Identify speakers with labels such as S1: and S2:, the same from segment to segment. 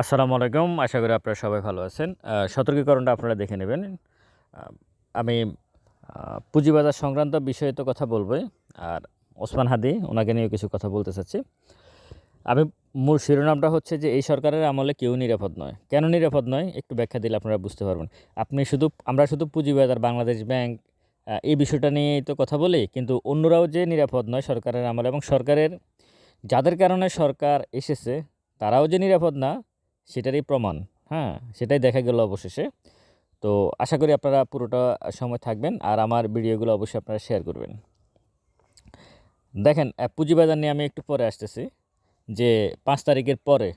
S1: আসসালামু আলাইকুম। আশা করি আপনারা সবাই ভালো আছেন। সতর্কীকরণটা আপনারা দেখে নেবেন। আমি পুঁজিবাজার সংক্রান্ত বিষয়ে তো কথা বলবোই। আর ওসমান হাদি, ওনাকে নিয়ে কিছু কথা বলতে চাচ্ছি। আমি, মূল শিরোনামটা হচ্ছে যে, এই সরকারের আমলে কেউ নিরাপদ নয়। কেন নিরাপদ নয়? একটু ব্যাখ্যা দিলে আপনারা বুঝতে পারবেন। আপনি শুধু, আমরা শুধু পুঁজিবাজার, বাংলাদেশ ব্যাংক এই বিষয়টা নিয়েই তো কথা বলি। কিন্তু অন্যরাও যে নিরাপদ নয় সরকারের আমলে এবং সরকারের, যাদের কারণে সরকার এসেছে, তারাও যে নিরাপদ না সেটারই প্রমাণ হ্যাঁ? সেটাই দেখা গেল অবশেষে। তো আশা করি আপনারা পুরোটা সময় থাকবেন আর আমার ভিডিওগুলো অবশ্যই আপনারা শেয়ার করবেন। দেখেন পুঁজিবাজার নিয়ে আমি একটু পরে আসতেছি, যে পাঁচ তারিখের পরে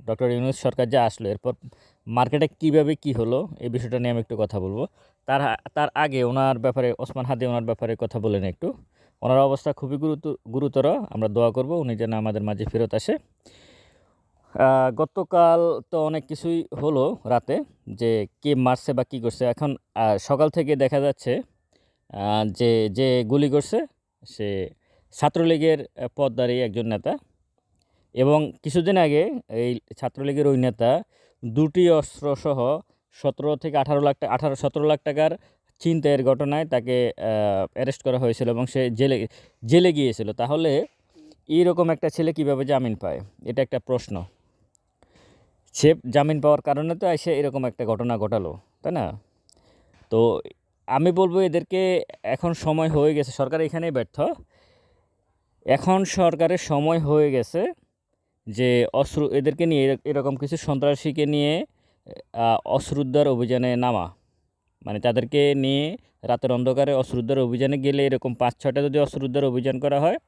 S1: ডক্টর ইউনুস সরকার যা আসলো, এরপর মার্কেটে কীভাবে কি হলো, এই বিষয়টা নিয়ে আমি একটু কথা বলব। তার তার আগে ওনার ব্যাপারে, ওসমান হাদি ওনার ব্যাপারে কথা বলেন একটু। ওনার অবস্থা খুবই গুরুতর গুরুতর, আমরা দোয়া করব, উনি যেন আমাদের মাঝে ফেরত আসে। গতকাল তো অনেক কিছুই হলো রাতে যে কে মারছে বা কী করছে। এখন সকাল থেকে দেখা যাচ্ছে যে যে গুলি করছে সে ছাত্রলীগের আহ, পদধারী একজন নেতা এবং কিছুদিন আগে এই ছাত্রলীগের ওই নেতা দুটি অস্ত্রসহ সতেরো থেকে আঠারো লাখ টাকা আঠারো সতেরো লাখ টাকার ছিনতাইয়ের ঘটনায় তাকে অ্যারেস্ট করা হয়েছিল এবং সে জেলে জেলে গিয়েছিল। তাহলে এইরকম একটা ছেলে কীভাবে জামিন পায়? এটা একটা প্রশ্ন। সে জামিন পাওয়ার কারণে তো এসে এরকম একটা ঘটনা ঘটালো, তাই না? তো আমি বলব এদেরকে এখন সময় হয়ে গেছে, সরকার এখানেই ব্যর্থ। এখন সরকারের সময় হয়ে গেছে যে অশ্রু, এদেরকে নিয়ে এর- এরকম কিছু সন্ত্রাসীকে নিয়ে অশ্রুদ্ধার অভিযানে নামা। মানে তাদেরকে নিয়ে রাতের অন্ধকারে অশ্রুদ্ধার অভিযানে গেলে এরকম পাঁচ ছটা যদি অশ্রুদ্ধার অভিযান করা হয়,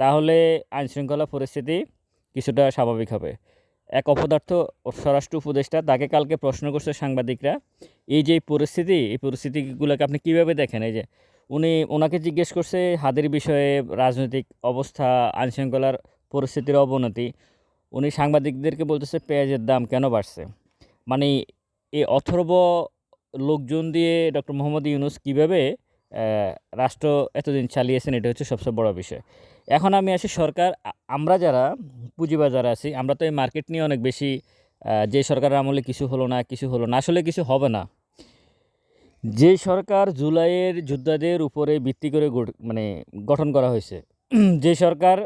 S1: তাহলে আইনশৃঙ্খলা পরিস্থিতি কিছুটা স্বাভাবিক হবে। এক অপদার্থ স্বরাষ্ট্র উপদেষ্টা তাকে কালকে প্রশ্ন করছে সাংবাদিকরা। এই যে পরিস্থিতি, এই পরিস্থিতিগুলোকে আপনি কীভাবে দেখেন? এই যে উনি ওনাকে জিজ্ঞেস করছে হাদের বিষয়ে রাজনৈতিক অবস্থা, আইনশৃঙ্খলার পরিস্থিতির অবনতি। উনি সাংবাদিকদেরকে বলতেছে, পেঁয়াজের দাম কেন বাড়ছে? মানে এই অথর্ব লোকজন দিয়ে ডক্টর মোহাম্মদ ইউনুস কীভাবে রাষ্ট্র এতদিন চালিয়েছেন, এটা হচ্ছে সবচেয়ে বড় বিষয়। এখন আমি আসি সরকার আমরা যারা পুঁজিবাজারে আছি, আমরা তো এই মার্কেট নিয়ে অনেক বেশি যে সরকারের আমলে কিছু হলো না, কিছু হলো না, আসলে কিছু হবে না। যে সরকার জুলাইয়ের যোদ্ধাদের উপরে ভিত্তি করে মানে গঠন করা হয়েছে, যে সরকার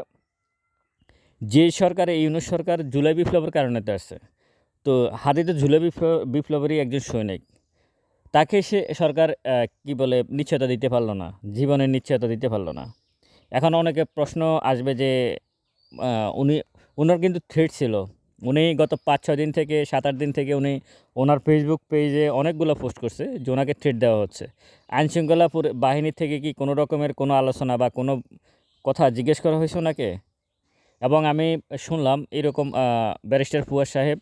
S1: যে সরকার, এই সরকার জুলাই বিপ্লবের কারণে আসছে। তো হাদি তো জুলাই বিপ্লব, বিপ্লবেরই একজন সৈনিক। তাকে সে সরকার কি বলে, নিশ্চয়তা দিতে পারল না, জীবনের নিশ্চয়তা দিতে পারল না। এখন অনেকে প্রশ্ন আসবে যে উনি, ওনার কিন্তু থ্রেট ছিল। উনি গত পাঁচ ছয় দিন থেকে সাত আট দিন থেকে উনি ওনার ফেসবুক পেজে অনেকগুলো পোস্ট করছে, যে ওনাকে থ্রেট দেওয়া হচ্ছে। আইনশৃঙ্খলা বাহিনী থেকে কি কোনো রকমের কোনো আলোচনা বা কোনো কথা জিজ্ঞেস করা হয়েছে ওনাকে? এবং আমি শুনলাম এরকম ব্যারিস্টার ফুয়াদ সাহেব,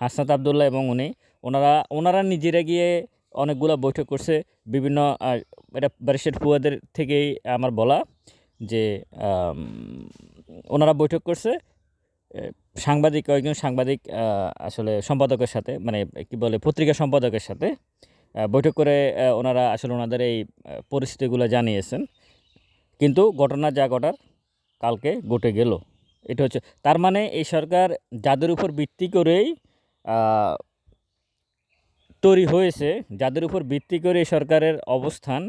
S1: হাসনাত আবদুল্লাহ এবং উনি, ওনারা ওনারা নিজেরা গিয়ে অনেকগুলো বৈঠক করছে বিভিন্ন এটা ব্যারিস্টার ফুয়াদের থেকেই আমার বলা যে ওনারা বৈঠক করছে। সাংবাদিক, কয়েকজন সাংবাদিক আসলে সম্পাদকের সাথে মানে কি বলে, পত্রিকা সম্পাদকের সাথে বৈঠক করে ওনারা আসলে ওনাদের এই পরিস্থিতিগুলো জানিয়েছেন। কিন্তু ঘটনা যা ঘটার, কালকে ঘটে গেল। এটা হচ্ছে, তার মানে এই সরকার যাদের উপর ভিত্তি করেই তৈরি হয়েছে, যাদের উপর ভিত্তি করে সরকারের অবস্থান,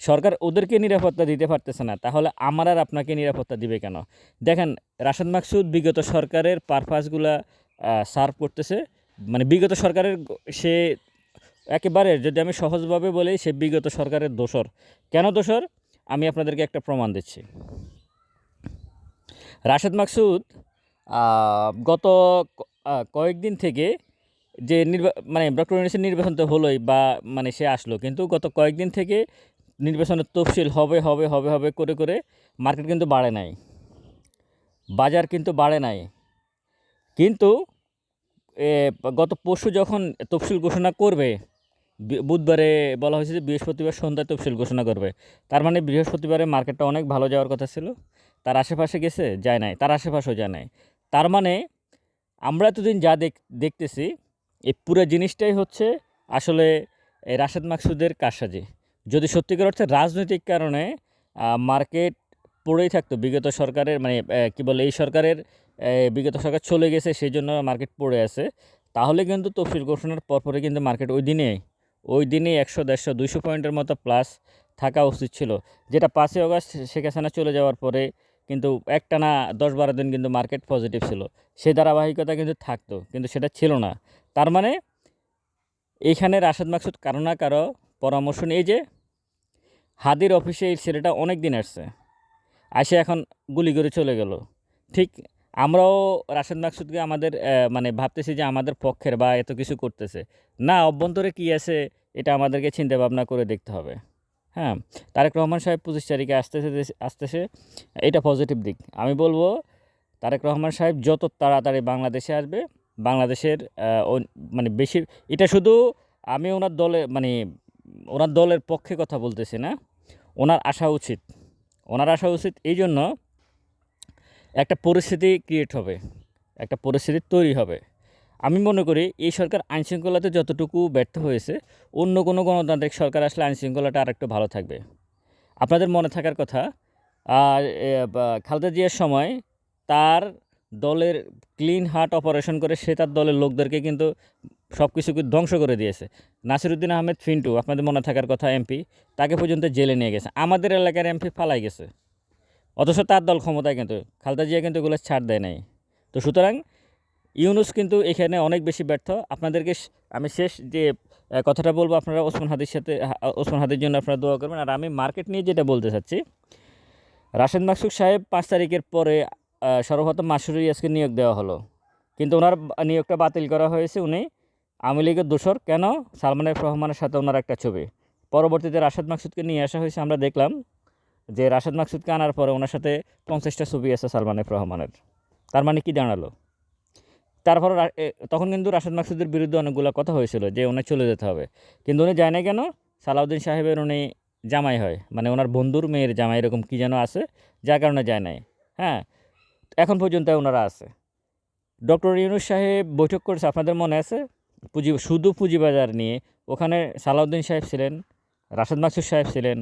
S1: সরকার ওদেরকে নিরাপত্তা দিতে পারতেছে না। তাহলে আমার আর আপনাকে নিরাপত্তা দিবে কেন? দেখেন, রাশেদ মাকসুদ বিগত সরকারের পারপাসগুলা সার্ভ করতেছে। মানে বিগত সরকারের সে একেবারে যদি আমি সহজভাবে বলি, সে বিগত সরকারের দোষর। কেন দোষর? আমি আপনাদেরকে একটা প্রমাণ দিচ্ছি। রাশেদ মাকসুদ গত কয়েকদিন থেকে যে নির্বা মানে ডক্টর ইউনুসের নির্বাচন তো হলোই বা মানে সে আসলো। কিন্তু গত কয়েকদিন থেকে নির্বাচনের তফসিল হবে হবে হবে হবে করে করে মার্কেট কিন্তু বাড়ে নাই। বাজার কিন্তু বাড়ে নাই। কিন্তু গত পরশু যখন তফসিল ঘোষণা করবে বুধবারে বলা হয়েছে যে বৃহস্পতিবার সন্ধ্যায় তফসিল ঘোষণা করবে। তার মানে বৃহস্পতিবারে মার্কেটটা অনেক ভালো যাওয়ার কথা ছিল। তার আশেপাশে গেছে? যায় নাই। তার আশেপাশেও যায় নাই। তার মানে আমরা এতদিন যা দেখ, দেখতেছি এই পুরো জিনিসটাই হচ্ছে আসলে রাশেদ মাকসুদের কারসাজি। যদি সত্যিকার অর্থে রাজনৈতিক কারণে মার্কেট পড়েই থাকতো, বিগত সরকারের মানে কি বলে, এই সরকারের বিগত সরকার চলে গেছে সেই জন্য মার্কেট পড়ে আছে, তাহলে কিন্তু তফসিল ঘোষণার পরপরে কিন্তু মার্কেট ওই দিনে ওই দিনে একশো, দেড়শো, দুইশো পয়েন্টের মতো প্লাস থাকা উচিত ছিল। যেটা পাঁচই অগস্ট শেখ হাসিনা চলে যাওয়ার পরে কিন্তু একটানা দশ বারো দিন কিন্তু মার্কেট পজিটিভ ছিল। সেই ধারাবাহিকতা কিন্তু থাকতো, কিন্তু সেটা ছিল না। তার মানে এইখানে রাশেদ মাকসুদ কারও না কারও পরামর্শ নিয়ে যে হাদির অফিসে এই ছেলেটা অনেক দিন আসছে, আসে এখন গুলি করে চলে গেল। ঠিক আমরাও রাশেদ মাকসুদকে আমাদের মানে ভাবতেছি যে আমাদের পক্ষের বা এত কিছু করতেছে। না, অভ্যন্তরে কী আছে এটা আমাদেরকে চিন্তা ভাবনা করে দেখতে হবে। হ্যাঁ তারেক রহমান সাহেব পঁচিশ তারিখে আসতেছে আসতেছে, এটা পজিটিভ দিক। আমি বলব, তারেক রহমান সাহেব যত তাড়াতাড়ি বাংলাদেশে আসবে বাংলাদেশের মানে বেশি এটা শুধু আমি ওনার দলে মানে ওনার দলের পক্ষে কথা বলতেছি না, ওনার আসা উচিত। ওনার আসা উচিত এই জন্য একটা পরিস্থিতি ক্রিয়েট হবে, একটা পরিস্থিতি তৈরি হবে। আমি মনে করি এই সরকার আইনশৃঙ্খলাতে যতটুকু ব্যর্থ হয়েছে, অন্য কোনো গণতান্ত্রিক সরকার আসলে আইনশৃঙ্খলাটা আর একটু ভালো থাকবে। আপনাদের মনে থাকার কথা খালেদা জিয়ার সময় তার দলের ক্লিন হার্ট অপারেশন করে সে তার দলের লোকদেরকে কিন্তু সব কিছু ধ্বংস করে দিয়েছে। নাসিরুদ্দিন আহমেদ ফিন্টু, আপনাদের মনে থাকার কথা, এমপি, তাকে পর্যন্ত জেলে নিয়ে গেছে। আমাদের এলাকার এমপি ফালাই গেছে। অথচ তার দল ক্ষমতায় কিন্তু, খালেদা জিয়া কিন্তু এগুলো ছাড় দেয় নাই। তো সুতরাং ইউনুস কিন্তু এখানে অনেক বেশি ব্যর্থ। আপনাদেরকে আমি শেষ যে কথাটা বলব আপনারা ওসমান হাদির সাথে ওসমান হাদির জন্য আপনারা দোয়া করবেন। আর আমি মার্কেট নিয়ে যেটা বলতে চাচ্ছি, রাশেদ মাকসুদ সাহেব পাঁচ তারিখের পরে সর্বপ্রথম মাসুরি আজকে নিয়োগ দেওয়া হলো। কিন্তু ওনার নিয়োগটা বাতিল করা হয়েছে উনি আওয়ামী লীগের দোসর কেন? সালমান রহমানের সাথে ওনার একটা ছবি। পরবর্তীতে রাশেদ মাকসুদকে নিয়ে আসা হয়েছে, আমরা দেখলাম যে রাশেদ মাকসুদকে আনার পরে ওনার সাথে পঞ্চাশটা ছবি আছে সালমান রহমানের। তার মানে কি দাঁড়াল? তারপর তখন কিন্তু রাশেদ মাকসুদের বিরুদ্ধে অনেকগুলো কথা হয়েছিল যে উনি চলে যেতে হবে। কিন্তু উনি যায় না কেন? সালাউদ্দিন সাহেবের উনি জামাই হয়। মানে ওনার বন্ধুর মেয়ের জামাই এরকম কী যেন আছে, যার কারণে যায় নাই। হ্যাঁ? এখন পর্যন্ত ওনারা আছে। ডক্টর ইউনুস সাহেব বৈঠক করেছে, আপনাদের মনে আছে? পুঁজি, শুধু পুঁজিবাজার নিয়ে। ওখানে সালাউদ্দিন সাহেব ছিলেন, রাশেদ মাকসুদ সাহেব ছিলেন,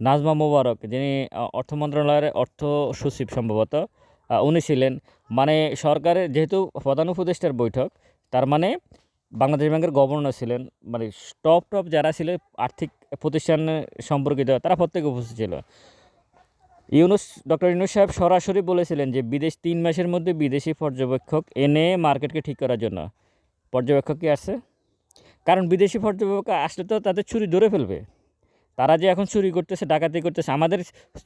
S1: নাজমা মোবারক, যিনি অর্থ মন্ত্রণালয়ের অর্থ সচিব সম্ভবত উনি ছিলেন। মানে সরকারের যেহেতু প্রধান উপদেষ্টার বৈঠক, তার মানে বাংলাদেশ ব্যাংকের গভর্নর ছিলেন। মানে টপ টপ যারা ছিল, আর্থিক প্রতিষ্ঠান সম্পর্কিত, তারা প্রত্যেকে উপস্থিত ছিল। ইউনুস, ডক্টর ইউনুস সাহেব সরাসরি বলেছিলেন যে বিদেশ তিন মাসের মধ্যে বিদেশি পর্যবেক্ষক এনে মার্কেটকে ঠিক করার জন্য। পর্যবেক্ষক কি আসছে? কারণ বিদেশি পর্যবেক্ষক আসলে তো তাদের চুরি ধরে ফেলবে। তারা যে এখন চুরি করতেছে, ডাকাতি করতেছে, আমাদের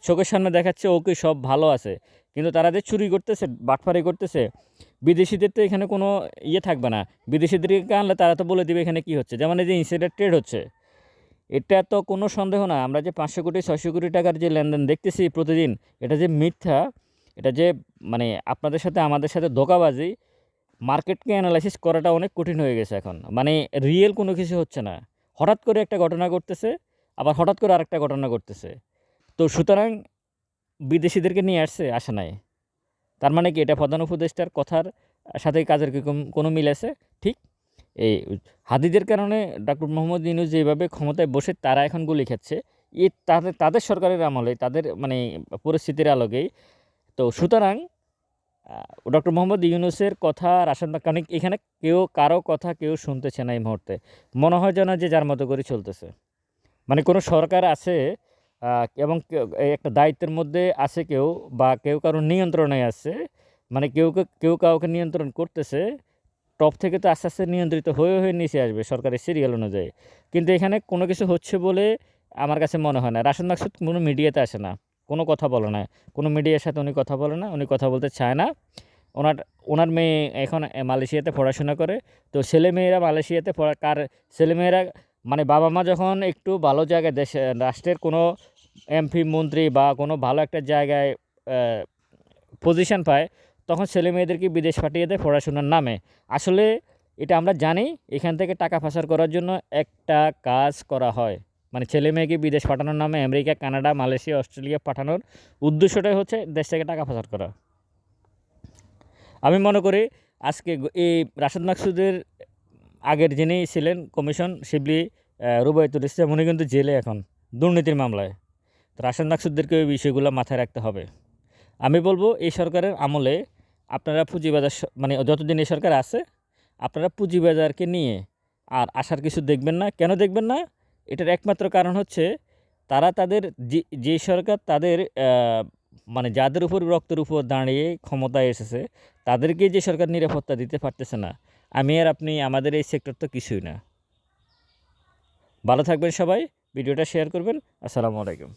S1: চোখের সামনে দেখাচ্ছে ওকে সব ভালো আছে। কিন্তু তারা যে চুরি করতেছে বাটফারি করতেছে, বিদেশিদের তো এখানে কোনো ইয়ে থাকবে না। বিদেশিদেরকে আনলে তারা তো বলে দিবে এখানে কি হচ্ছে। যেমন এই যে ইনসাইডার ট্রেড হচ্ছে এটা তো কোনো সন্দেহ না। আমরা যে পাঁচশো কোটি, ছয়শো কোটি টাকার যে লেনদেন দেখতেছি প্রতিদিন, এটা যে মিথ্যা, এটা যে মানে আপনাদের সাথে আমাদের সাথে ধোকাবাজি মার্কেটকে অ্যানালাইসিস করাটা অনেক কঠিন হয়ে গেছে এখন। মানে রিয়েল কোনো কিছু হচ্ছে না। হঠাৎ করে একটা ঘটনা ঘটতেছে, আবার হঠাৎ করে আরেকটা ঘটনা ঘটতেছে। তো সুতরাং বিদেশিদেরকে নিয়ে আসছে, আসে নাই। তার মানে কি এটা প্রধান উপদেষ্টার কথার সাথে কাজের কি কোনো মিল আছে? ঠিক? এই হাদিদের কারণে ডক্টর মোহাম্মদ ইউনুস যেভাবে ক্ষমতায় বসে তারা এখন গুলি খাচ্ছে। এ তাদের তাদের সরকারের আমলে, তাদের মানে পরিস্থিতির আলোকেই তো সুতরাং ডক্টর মোহাম্মদ ইউনুসের কথা রাশন কারণ এখানে কেউ কারও কথা কেউ শুনতেছে না এই মুহূর্তে। মনে হয় যেন যে যার মতো করে চলতেছে। মানে কোনো সরকার আছে এবং একটা দায়িত্বের মধ্যে আছে কেউ বা কেউ কারও নিয়ন্ত্রণে আছে মানে কেউ কেউ কাউকে নিয়ন্ত্রণ করতেছে টপ থেকে তো আস্তে আস্তে নিয়ন্ত্রিত হয়ে হয়ে নিচে আসবে সরকারের সিরিয়াল অনুযায়ী। কিন্তু এখানে কোনো কিছু হচ্ছে বলে আমার কাছে মনে হয় না। রাশন মাকসুদ কোনো মিডিয়াতে আসে না। কোনো কথা বলে না। কোনো মিডিয়ার সাথে উনি কথা বলে না, উনি কথা বলতে চায় না। ওনার ওনার মেয়ে এখন মালয়েশিয়াতে পড়াশোনা করে। তো ছেলে মেয়েরা মালয়েশিয়াতে পড়া, কার ছেলেমেয়েরা মানে বাবা মা যখন একটু ভালো জায়গায় দেশে, রাষ্ট্রের কোনো এমপি, মন্ত্রী বা কোনো ভালো একটা জায়গায় পজিশন পায় তখন ছেলে মেয়েদেরকে বিদেশ পাঠিয়ে দেয় পড়াশোনার নামে। আসলে এটা আমরা জানি, এখান থেকে টাকা পাচার করার জন্য একটা কাজ করা হয়। মানে ছেলে মেয়েকে বিদেশ পাঠানোর নামে আমেরিকা, কানাডা, মালয়েশিয়া, অস্ট্রেলিয়া পাঠানোর উদ্দেশ্যটাই হচ্ছে দেশ থেকে টাকা পাচার করা। আমি মনে করি আজকে এই রাশেদ মাকসুদের আগের যিনি ছিলেন কমিশন, শিবলি রুবায়তুল ইসলাম, উনি কিন্তু জেলে এখন দুর্নীতির মামলায়। তো রাশেদ মাকসুদদেরকে ওই বিষয়গুলো মাথায় রাখতে হবে। আমি বলব এই সরকারের আমলে আপনারা পুঁজিবাজার মানে যতদিন এই সরকার আছে, আপনারা পুঁজিবাজারকে নিয়ে আর আসার কিছু দেখবেন না। কেন দেখবেন না? এটার একমাত্র কারণ হচ্ছে তারা তাদের যে যে সরকার তাদের মানে যাদের উপর রক্তের উপর দাঁড়িয়ে ক্ষমতায় এসেছে, তাদেরকে যে সরকার নিরাপত্তা দিতে পারতেছে না, আমি আর আপনি, আমাদের এই সেক্টর তো কিছুই না। ভালো থাকবেন সবাই, ভিডিওটা শেয়ার করবেন। আসসালামু আলাইকুম।